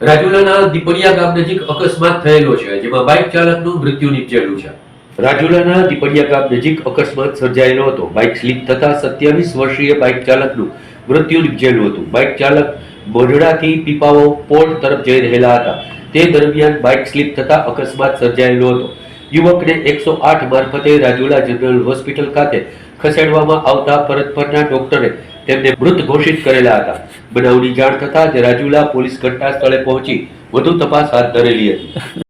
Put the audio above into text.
રાજુલાના દીપડિયા ગામ નજીક અકસ્માત થયેલો છે, જેમાં બાઇક ચાલકનું મૃત્યુ નિપજેલું છે. રાજુલાના દીપડિયા ગામ નજીક અકસ્માત સર્જાયેલો હતો. બાઇક સ્લીપ થતા સત્યાવીસ વર્ષીય બાઇક ચાલકનું મૃત્યુ નિપજેલું હતું. બાઇક ચાલક બોઢડાથી પીપાવો પોર્ટ તરફ જઈ રહેલા હતા. તે દરમિયાન બાઇક સ્લીપ થતા અકસ્માત સર્જાયેલો હતો. યુવકને એકસો આઠ મારફતે રાજુલા જનરલ હોસ્પિટલ ખાતે ખસેડવામાં આવતા પરત પરના ડોક્ટરે તેમને મૃત ઘોષિત કરેલા હતા. બનાવની જાણ થતાં જ રાજુલા પોલીસ ઘટના સ્થળે પહોંચી વધુ તપાસ હાથ ધરેલી હતી.